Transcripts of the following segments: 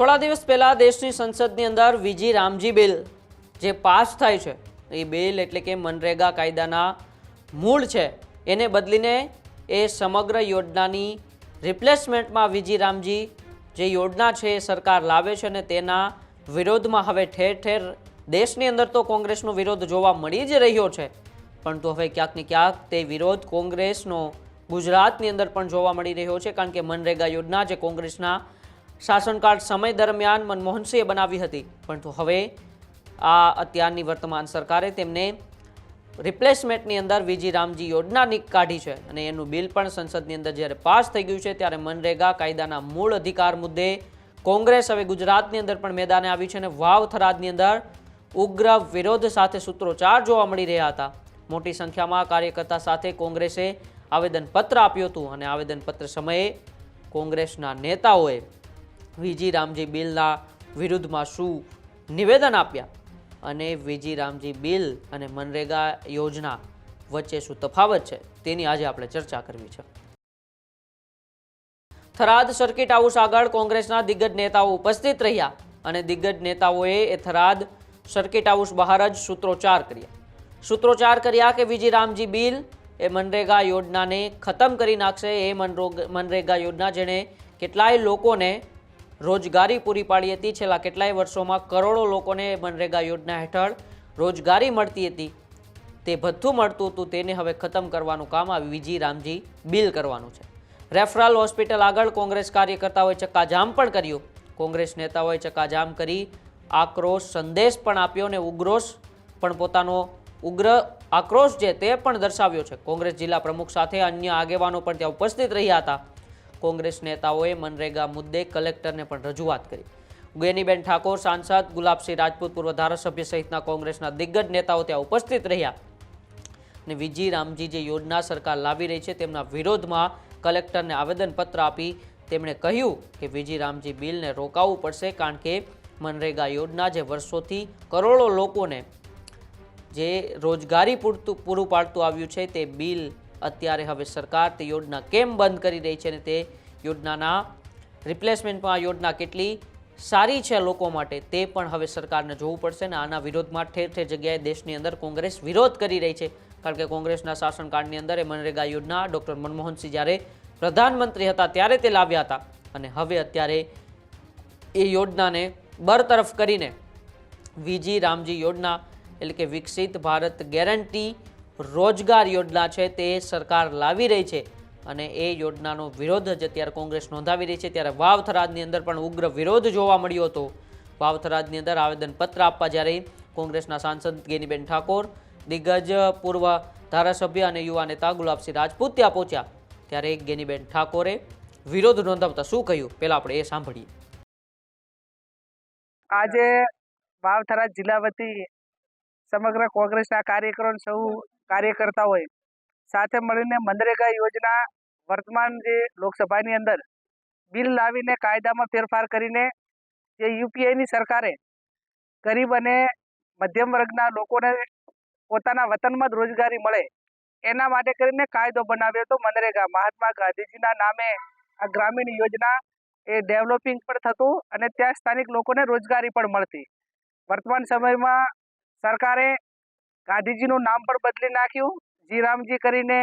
થોડા દિવસ પહેલાં દેશની સંસદની અંદર વીજી રામજી બિલ જે પાસ થાય છે, એ બિલ એટલે કે મનરેગા કાયદાના મૂળ છે, એને બદલીને એ સમગ્ર યોજનાની રિપ્લેસમેન્ટમાં વીજી રામજી જે યોજના છે એ સરકાર લાવે છે અને તેના વિરોધમાં હવે ઠેર ઠેર દેશની અંદર તો કોંગ્રેસનો વિરોધ જોવા મળી જ રહ્યો છે પરંતુ હવે ક્યાંક ને ક્યાંક તે વિરોધ કોંગ્રેસનો ગુજરાતની અંદર પણ જોવા મળી રહ્યો છે, કારણ કે મનરેગા યોજના જે કોંગ્રેસના શાસનકાળ સમય દરમિયાન મનમોહનસિંહે બનાવી હતી. પરંતુ હવે આ અત્યારની વર્તમાન સરકારે તેમને રિપ્લેસમેન્ટની અંદર વીજી રામજી યોજનાની કાઢી છે અને એનું બિલ પણ સંસદની અંદર જ્યારે પાસ થઈ ગયું છે ત્યારે મનરેગા કાયદાના મૂળ અધિકાર મુદ્દે કોંગ્રેસ હવે ગુજરાતની અંદર પણ મેદાને આવી છે અને વાવ થરાદની અંદર ઉગ્ર વિરોધ સાથે સૂત્રોચ્ચાર જોવા મળી રહ્યા હતા. મોટી સંખ્યામાં કાર્યકર્તા સાથે કોંગ્રેસે આવેદનપત્ર આપ્યું હતું અને આવેદનપત્ર સમયે કોંગ્રેસના નેતાઓએ વીજી રામજી બિલના વિરુદ્ધમાં શું નિવેદન આપ્યા? અને વીજી રામજી બિલ અને મનરેગા યોજના વચ્ચે શું તફાવત છે? તેની આજે આપણે ચર્ચા કરવી છે. થરાદ સર્કિટ હાઉસ આગળ કોંગ્રેસના દિગ્ગજ નેતાઓ ઉપસ્થિત રહ્યા અને દિગ્ગજ નેતાઓએ એ થરાદ સર્કિટ હાઉસ બહાર જ સૂત્રોચ્ચાર કર્યા. સૂત્રોચ્ચાર કર્યા કે વીજી રામજી બિલ એ મનરેગા યોજનાને ખતમ કરી નાખશે. એ મનરોગ યોજના જેણે કેટલાય લોકોને રોજગારી પૂરી પાડી હતી. છેલ્લા કેટલાય વર્ષોમાં કરોડો લોકોને મનરેગા યોજના હેઠળ રોજગારી મળતી હતી. તે ભથ્થું મળતું હતું, તેને હવે ખતમ કરવાનું કામ આ વીજી રામજી બિલ કરવાનું છે. રેફરલ હોસ્પિટલ આગળ કોંગ્રેસ કાર્યકર્તાઓએ ચક્કાજામ પણ કર્યું. કોંગ્રેસ નેતાઓએ ચક્કાજામ કરી, આક્રોશ સંદેશ પણ આપ્યો અને ઉગ્રોશ પણ પોતાનો ઉગ્ર આક્રોશ છે તે પણ દર્શાવ્યો છે. કોંગ્રેસ જિલ્લા પ્રમુખ સાથે અન્ય આગેવાનો પણ ત્યાં ઉપસ્થિત રહ્યા હતા. કોંગ્રેસ નેતાઓએ મનરેગા મુદ્દે કલેક્ટરને પણ રજૂઆત કરી. ગેનીબેન ઠાકોર સાંસદ, ગુલાબસિંહ રાજપૂત પૂર્વ ધારાસભ્ય સહિતના કોંગ્રેસના દિગ્ગજ નેતાઓ ત્યાં ઉપસ્થિત રહ્યા. અને વિજી રામજી જે યોજના સરકાર લાવી રહી છે, તેમના વિરોધમાં કલેક્ટરને આવેદનપત્ર આપી તેમણે કહ્યું કે વિજી રામજી બિલને રોકાવવું પડશે કારણ કે મનરેગા યોજના જે વર્ષોથી કરોડો લોકોને જે રોજગારી પૂરતું પૂરું પાડતું આવ્યું છે, તે બિલ અત્યારે હવે સરકાર તે યોજના કેમ બંધ કરી રહી છે અને તે યોજનાના રિપ્લેસમેન્ટમાં આ યોજના કેટલી સારી છે લોકો માટે તે પણ હવે સરકારને જોવું પડશે અને આના વિરોધમાં ઠેર ઠેર જગ્યાએ દેશની અંદર કોંગ્રેસ વિરોધ કરી રહી છે. કારણ કે કોંગ્રેસના શાસનકાળની અંદર એ મનરેગા યોજના ડૉક્ટર મનમોહનસિંહ જ્યારે પ્રધાનમંત્રી હતા ત્યારે તે લાવ્યા હતા અને હવે અત્યારે એ યોજનાને બરતરફ કરીને વીજી રામજી યોજના એટલે કે વિકસિત ભારત ગેરંટી રોજગાર યોજના છે તે સરકાર લાવી રહી છે અને એ યોજનાનો વિરોધ જ અત્યારે કોંગ્રેસ નોંધાવી રહી છે. ત્યારે વાવ થરાદની અંદર પણ ઉગ્ર વિરોધ જોવા મળ્યો હતો. વાવ થરાદની અંદર આવેદનપત્ર આપવા જ્યારે કોંગ્રેસના સાંસદ ગેનીબેન ઠાકોર, દિગ્ગજ પૂર્વ ધારાસભ્ય અને યુવા નેતા ગુલાબસિંહ રાજપૂત ત્યાં પહોંચ્યા. ત્યારે ગેનીબેન ઠાકોરે વિરોધ નોંધાવતા શું કહ્યું? પહેલાં આપણે એ સાંભળીએ. આજે વાવથરા જિલ્લા વતી સમગ્ર કોંગ્રેસના કાર્યકરો અને કરતા હોય. સાથે મળીને મનરેગા યોજના વર્તમાન જે લોકસભાની અંદર બિલ લાવીને કાયદામાં ફેરફાર કરીને જે યુપીઆઈની સરકારે ગરીબ અને મધ્યમ વર્ગના લોકોને પોતાના વતનમાં જ રોજગારી મળે એના માટે કરીને કાયદો બનાવ્યો હતો મનરેગા. મહાત્મા ગાંધીજીના નામે આ ગ્રામીણ યોજના એ ડેવલપિંગ પણ થતું અને ત્યાં સ્થાનિક લોકોને રોજગારી પણ મળતી. વર્તમાન સમયમાં સરકારે ગાંધીજીનું નામ પણ બદલી નાખ્યું, જીરામજી કરીને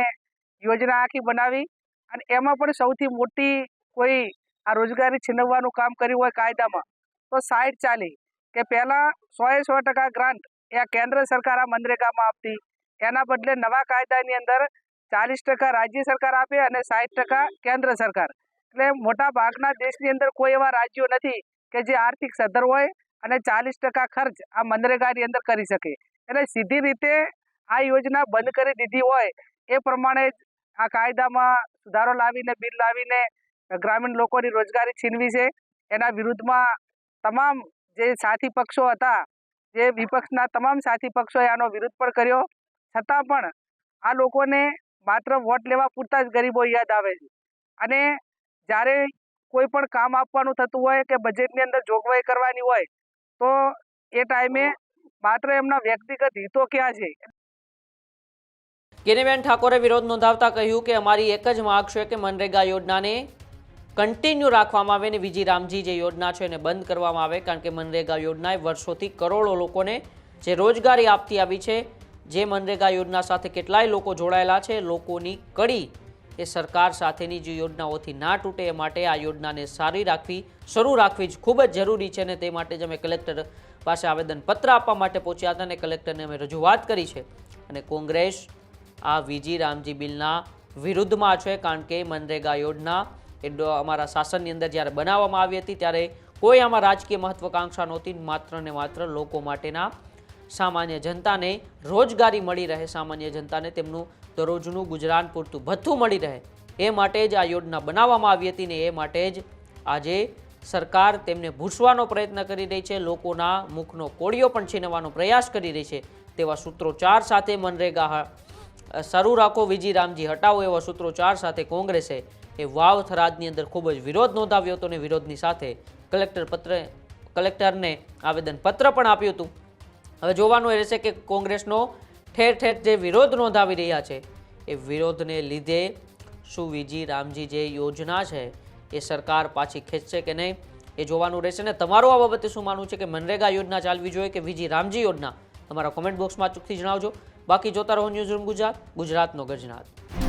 યોજના આખી બનાવી અને એમાં પણ સૌથી મોટી કોઈ આ રોજગારી છીનવવાનું કામ કર્યું હોય કાયદામાં, તો સાઈડ ચાલી, કે પહેલાં સોએ સો ટકા ગ્રાન્ટ એ કેન્દ્ર સરકાર આ મનરેગામાં આપતી, એના બદલે નવા કાયદાની અંદર ચાલીસ ટકા રાજ્ય સરકાર આપે અને સાઠ ટકા કેન્દ્ર સરકાર. એટલે મોટા ભાગના દેશની અંદર કોઈ એવા રાજ્યો નથી કે જે આર્થિક સદ્ધર હોય અને ચાલીસ ટકા ખર્ચ આ મનરેગાની અંદર કરી શકે. એટલે સીધી રીતે આ યોજના બંધ કરી દીધી હોય એ પ્રમાણે આ કાયદામાં સુધારો લાવીને, બિલ લાવીને ગ્રામીણ લોકોની રોજગારી છીનવી છે. એના વિરુદ્ધમાં તમામ જે સાથી પક્ષો હતા, જે વિપક્ષના તમામ સાથી પક્ષોએ આનો વિરોધ પણ કર્યો. છતાં પણ આ લોકોને માત્ર વોટ લેવા પૂરતા જ ગરીબો યાદ આવે છે. અને જ્યારે કોઈ પણ કામ આપવાનું થતું હોય કે બજેટની અંદર જોગવાઈ કરવાની હોય, તો એ ટાઈમે માત્ર એમના વ્યક્તિગત હિતો ક્યાં છે? ગેનીબેન ઠાકોરે વિરોધ નોંધાવતા કહ્યું કે અમારી એક જ માગ છે કે મનરેગા યોજનાને કન્ટિન્યુ રાખવામાં આવે અને વિજી રામજી જે યોજના છે એને બંધ કરવામાં આવે કારણ કે મનરેગા યોજનાએ વર્ષોથી કરોડો લોકોને જે રોજગારી આપતી આવી છે, જે મનરેગા યોજના સાથે કેટલાય લોકો જોડાયેલા છે, લોકોની કડી એ સરકાર સાથેની જે યોજનાઓથી ના તૂટે એ માટે આ યોજનાને સારી રાખવી, શરૂ રાખવી જ ખૂબ જ જરૂરી છે અને તે માટે જ અમે કલેક્ટર પાસે આવેદનપત્ર આપવા માટે પહોંચ્યા હતા અને કલેક્ટરને અમે રજૂઆત કરી છે. અને કોંગ્રેસ આ વીજી રામજી બિલના વિરુદ્ધમાં છે, કારણ કે મનરેગા યોજના એ અમારા શાસનની અંદર જ્યારે બનાવવામાં આવી હતી, ત્યારે કોઈ આમાં રાજકીય મહત્વકાંક્ષા નહોતી, માત્ર ને માત્ર લોકો માટેના સામાન્ય જનતાને રોજગારી મળી રહે, સામાન્ય જનતાને તેમનું દરરોજનું ગુજરાન પૂરતું ભથ્થું મળી રહે. એ માટે જ આ યોજના બનાવવામાં આવી હતી ને એ માટે જ આજે સરકાર તેમને ભૂસવાનો પ્રયત્ન કરી રહી છે, લોકોના મુખનો કોળિયો પણ છીનવાનો પ્રયાસ કરી રહી છે, તેવા સૂત્રોચ્ચાર સાથે મનરેગા શરૂ રાખો વિજી રામજી, હટાવો એવા સૂત્રોચ્ચાર સાથે કોંગ્રેસે એ વાવ થરાદની અંદર ખૂબ જ વિરોધ નોંધાવ્યો હતો અને વિરોધની સાથે કલેક્ટર પત્ર, કલેક્ટરને આવેદનપત્ર પણ આપ્યું હતું. હવે જોવાનું એ રહેશે કે કોંગ્રેસનો ઠેર ઠેર જે વિરોધ નોંધાવી રહ્યા છે, એ વિરોધને લીધે શું વિજી રામજી જે યોજના છે એ સરકાર પાછી ખેંચશે કે નહીં એ જોવાનું રહેશે. ને તમારું આ બાબતે શું માનવું છે કે મનરેગા યોજના ચાલવી જોઈએ કે વીજી રામજી યોજના? તમારા કોમેન્ટ બોક્સમાં ચૂકથી જણાવજો. બાકી જોતા રહો ન્યૂઝ રૂમ ગુજરાત, ગુજરાતનો ગજનાથ